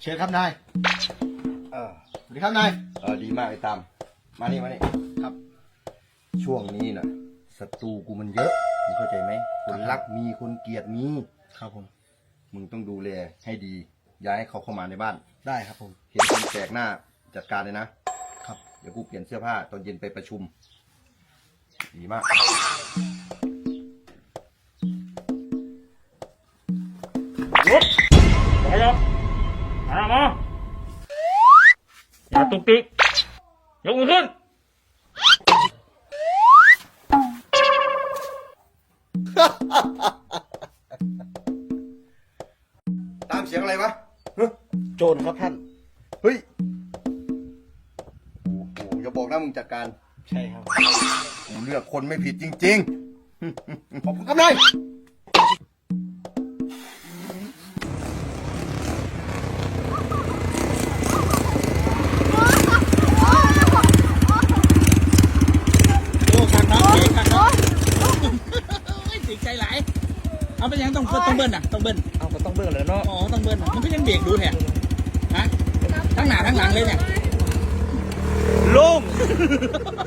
เชิญครับนายเออสวัสดีครับนายเออดีมากไอ้ตามมานี่มานี่ครับ ช่วงนี้น่ะศัตรูกูมันเยอะมึงเข้าใจไหมคนรักมีคนเกลียดมีครับผมมึงต้องดูแลให้ดี อย่าให้เขาเข้ามาในบ้านได้ครับผม เห็นคนแปลกหน้าจัดการเลยนะครับเดี๋ยวกูเปลี่ยนเสื้อผ้าตอนเย็นไปประชุม ดีมากหยุดไปแล้ว มามาอย่าตุกติกยกมือขึ้น ตามเสียงอะไรวะเฮ้ยโจรครับท่าน เฮ้ย โอ้โหอย่าบอกนะมึงจัดการ ใช่ครับ กูเลือกคนไม่ผิดจริงขอบคุณครับนาย โอ้ขัดเนาะเก๋ขัดเนาะไม่ติด ใจหลายเอาไปยังต้องต้องเบิ้ลอะต้องเบิ้ลเอาก็ต้องเบิ่งเลยเนาะอ๋อต้องเบิ้ลมันก็ยังเบรกดูแท้ฮะทั้งหน้าทั้งหลังเลยเนี่ยลงลง